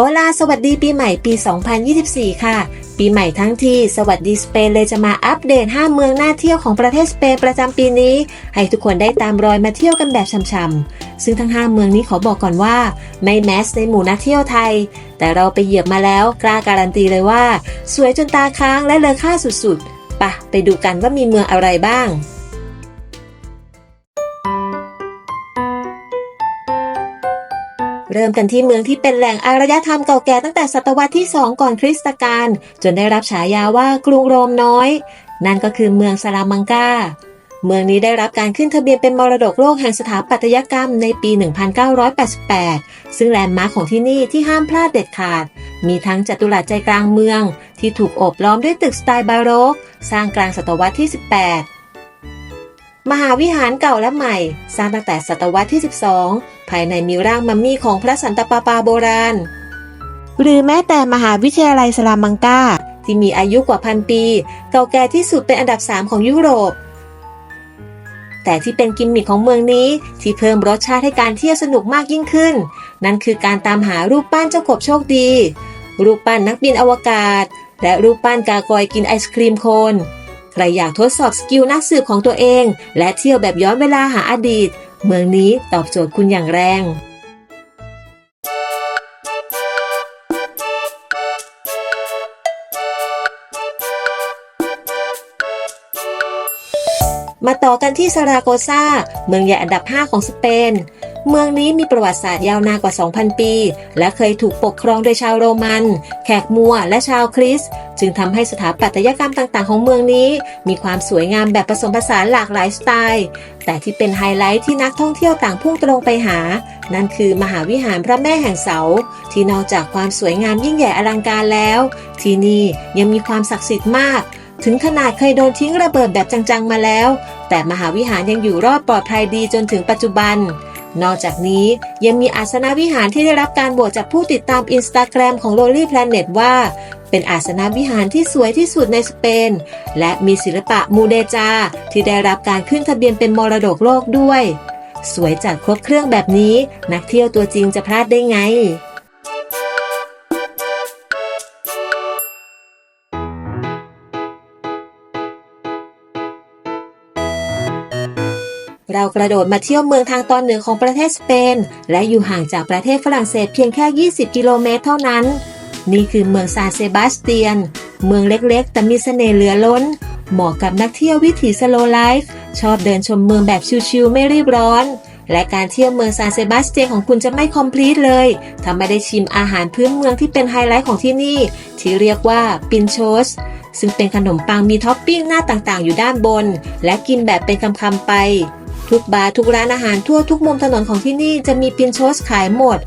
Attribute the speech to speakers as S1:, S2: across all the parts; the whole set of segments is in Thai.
S1: โอลาสวัสดีปีใหม่ปี 2024 ค่ะ ปีใหม่ทั้งทีสวัสดีสเปนเลยจะมาอัปเดต 5 เมืองน่าเที่ยวของประเทศสเปนประจำปีนี้ ให้ทุกคนได้ตามรอยมาเที่ยวกันแบบช่ำๆซึ่งทั้ง 5 เมืองนี้ขอบอกก่อนว่า ไม่แมสในหมู่นักเที่ยวไทย แต่เราไปเหยียบมาแล้วกล้าการันตีเลยว่า สวยจนตาค้างและเลอค่าสุดๆปะไปดูกันว่ามีเมืองอะไรบ้าง เริ่มกันที่เมืองที่เป็นแหล่งอารยธรรมเก่าแก่ตั้งแต่ศตวรรษที่ 2 ก่อนคริสตกาลจนได้รับฉายาว่ากรุงโรมน้อย นั่นก็คือเมืองซาลามังกา เมืองนี้ได้รับการขึ้นทะเบียนเป็นมรดกโลกแห่งสถาปัตยกรรมในปี 1988 ซึ่งแลนด์มาร์คของที่นี่ที่ห้ามพลาดเด็ดขาด มีทั้งจัตุรัสใจกลางเมือง ที่ถูกโอบล้อมด้วยตึกสไตล์บาโรก สร้างกลางศตวรรษที่ 18 มหาวิหารเก่าและใหม่ สร้างตั้งแต่ศตวรรษที่ 12 ภายในมีร่างมัมมี่ของพระสันตะปาปาโบราณ หรือแม้แต่มหาวิทยาลัยสลามังกาที่มีอายุกว่าพันปี เก่าแก่ที่สุดเป็นอันดับ 3 ของยุโรป แต่ที่เป็นกิมมิคของเมืองนี้ที่เพิ่มรสชาติให้การเที่ยวสนุกมากยิ่งขึ้น นั่นคือการตามหารูปปั้นเจ้ากบโชคดี รูปปั้นนักบินอวกาศ และรูปปั้นกากอยกินไอศครีมโคน รอยากทดสอบสกิลนักสืบของตัวเอง และเที่ยวแบบย้อนเวลาหาอดีต เมืองนี้ตอบโจทย์คุณอย่างแรงมาต่อกันที่ซาราโกซาเมืองใหญ่อันดับ 5 ของสเปน เมืองนี้มีประวัติศาสตร์ยาวนานกว่า 2,000 ปี และเคยถูกปกครองโดยชาวโรมัน แขกมัว และชาวคริส จึงทำให้สถาปัตยกรรมต่าง ๆ ของเมืองนี้ มีความสวยงามแบบผสมผสานหลากหลายสไตล์ แต่ที่เป็นไฮไลท์ที่นักท่องเที่ยวต่างพุ่งตรงไปหา นั่นคือมหาวิหารพระแม่แห่งเสา ที่นอกจากความสวยงามยิ่งใหญ่อลังการแล้ว ที่นี่ยังมีความศักดิ์สิทธิ์มากถึงขนาดเคยโดนทิ้งระเบิดแบบจัง ๆ มาแล้ว แต่มหาวิหารยังอยู่รอดปลอดภัยดีจนถึงปัจจุบัน นอกจากนี้ยังมีอาสนวิหารที่ได้รับการโหวตจากผู้ติดตามอินสตาแกรมของ Lonely Planet ว่า เป็นอาสนวิหารที่สวยที่สุดในสเปน และมีศิลปะมูเดจา ที่ได้รับการขึ้นทะเบียนเป็นมรดกโลกด้วย สวยจัดครบเครื่องแบบนี้ นักเที่ยวตัวจริงจะพลาดได้ไง เรากระโดดมาเที่ยวเมืองทางตอนเหนือของประเทศสเปน และอยู่ห่างจากประเทศฝรั่งเศสเพียงแค่ 20 กิโลเมตรเท่านั้น นี่คือเมืองซานเซบาสเตียน เมืองเล็กๆ แต่มีเสน่ห์เหลือล้น เหมาะกับนักเที่ยววิถีสโลไลฟ์ชอบเดินชมเมืองแบบชิลๆไม่รีบร้อน และการเที่ยวเมืองซานเซบาสเตียนของคุณจะไม่คอมพลีทเลยถ้าไม่ได้ชิมอาหารพื้นเมืองที่เป็นไฮไลท์ของที่นี่ ที่เรียกว่าปินโชสซึ่งเป็นขนมปังมีท็อปปิ้งหน้าต่างๆ อยู่ด้านบน และกินแบบเป็นคำๆไป ทุกบาร์ทุกร้านอาหารทั่วทุกมุมถนนของที่นี่จะมีปินโชสขายหมด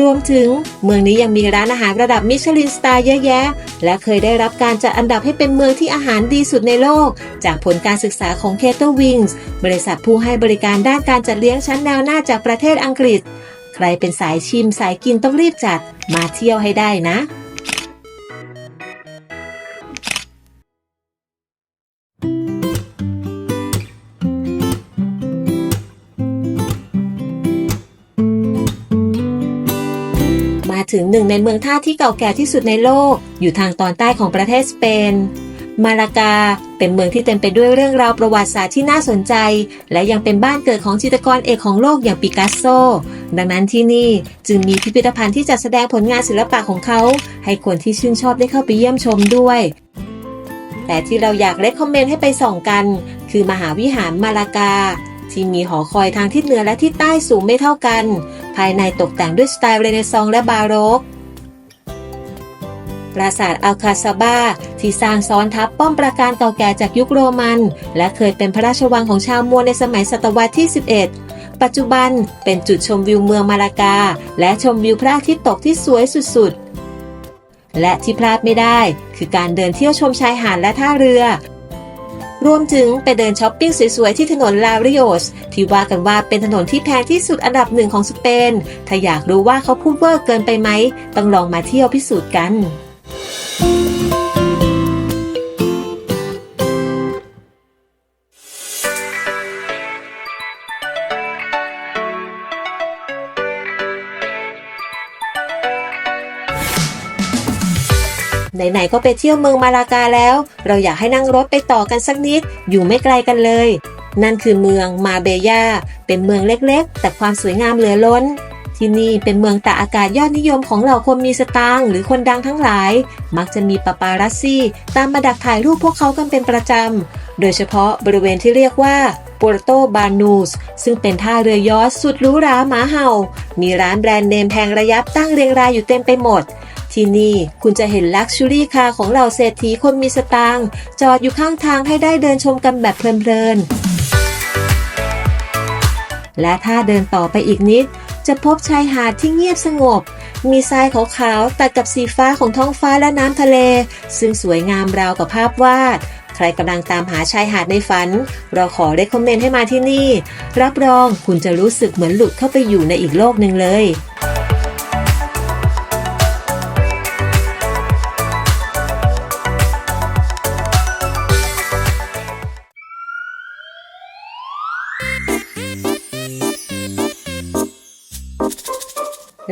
S1: รวมถึงเมืองนี้ยังมีร้านอาหารระดับมิชลินสตาร์เยอะแยะ และเคยได้รับการจัดอันดับให้เป็นเมืองที่อาหารดีสุดในโลก จากผลการศึกษาของ c a t e Wings บริษัทผู้ให้บริการด้านการจัดเลี้ยงชั้นแนวหน้าจากประเทศอังกฤษ ใครเป็นสายชิมสายกินต้องรีบจัดมาเที่ยวให้ได้นะ ถึงหนึ่งในเมืองท่าที่เก่าแก่ที่สุดในโลก อยู่ทางตอนใต้ของประเทศสเปน มาลากาเป็นเมืองที่เต็มไปด้วยเรื่องราวประวัติศาสตร์ที่น่าสนใจ และยังเป็นบ้านเกิดของจิตรกรเอกของโลกอย่างปิกัสโซ ดังนั้นที่นี่จึงมีพิพิธภัณฑ์ที่จัดแสดงผลงานศิลปะของเขา ให้คนที่ชื่นชอบได้เข้าไปเยี่ยมชมด้วยแต่ที่เราอยากเลคคอมเมนต์ให้ไปส่องกัน คือมหาวิหารมาลากา ที่มีหอคอยทางทิศเหนือและทิศใต้สูงไม่เท่ากัน ภายในตกแต่งด้วยสไตล์เรเนซองส์และบาโรกปราสาทอัลคาซาบาที่สร้างซ้อนทับป้อมปราการเก่าแก่จากยุคโรมัน และเคยเป็นพระราชวังของชาวมัวในสมัยศตวรรษที่ 11 ปัจจุบันเป็นจุดชมวิวเมืองมาลากา และชมวิวพระอาทิตย์ตกที่สวยสุดๆ และที่พลาดไม่ได้ คือการเดินเที่ยวชมชายหาดและท่าเรือ รวมถึงไปเดินช้อปปิ้งสวยๆ ที่ถนนลาริโอส ที่ว่ากันว่าเป็นถนนที่แพงที่สุดอันดับหนึ่งของสเปน ถ้าอยากรู้ว่าเขาพูดเวอร์เกินไปไหม ต้องลองมาเที่ยวพิสูจน์กัน ไหนๆก็ไปเที่ยวเมืองมาลากาแล้ว เราอยากให้นั่งรถไปต่อกันสักนิด อยู่ไม่ไกลกันเลย นั่นคือเมืองมาเบยาเป็นเมืองเล็กๆ แต่ความสวยงามเหลือล้น ที่นี่เป็นเมืองตากอากาศยอดนิยมของเหล่าคนมีสตางค์หรือคนดังทั้งหลาย มักจะมีปาปารัสซี่ ตามมาดักถ่ายรูปพวกเขากันเป็นประจำ โดยเฉพาะบริเวณที่เรียกว่าป o รโตบานูสซึ่งเป็นท่าเรือยอชสุดหรูหราหมาเห่า มีร้านแบรนด์เนมแพงระยับตั้งเรียงรายอยู่เต็มไปหมด ที่นี่คุณจะเห็นลักชูรี่คาร์ของเหล่าเศรษฐีคนมีสตางค์จอดอยู่ข้างทางให้ได้เดินชมกันแบบเพลินๆ และถ้าเดินต่อไปอีกนิด จะพบชายหาดที่เงียบสงบ มีทรายขาวๆตัดกับสีฟ้าของท้องฟ้าและน้ำทะเล ซึ่งสวยงามราวกับภาพวาดใครกำลังตามหาชายหาดในฝัน เราขอได้คอมเมนต์ให้มาที่นี่ รับรองคุณจะรู้สึกเหมือนหลุดเข้าไปอยู่ในอีกโลกหนึ่งเลย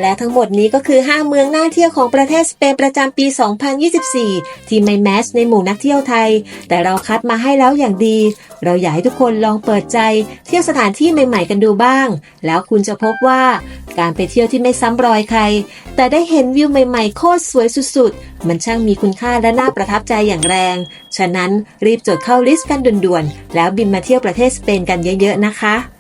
S1: และทั้งหมดนี้ก็คือ 5 เมืองน่าเที่ยวของประเทศสเปนประจำปี 2024 ที่ไม่แมสในหมู่นักเที่ยวไทย แต่เราคัดมาให้แล้วอย่างดี เราอยากให้ทุกคนลองเปิดใจ เที่ยวสถานที่ใหม่ ๆ กันดูบ้าง แล้วคุณจะพบว่าการไปเที่ยวที่ไม่ซ้ำรอยใคร แต่ได้เห็นวิวใหม่ๆ โคตรสวยสุดๆ มันช่างมีคุณค่าและน่าประทับใจอย่างแรง ฉะนั้นรีบจดเข้าลิสต์กันด่วนๆ แล้วบินมาเที่ยวประเทศสเปนกันเยอะๆนะคะ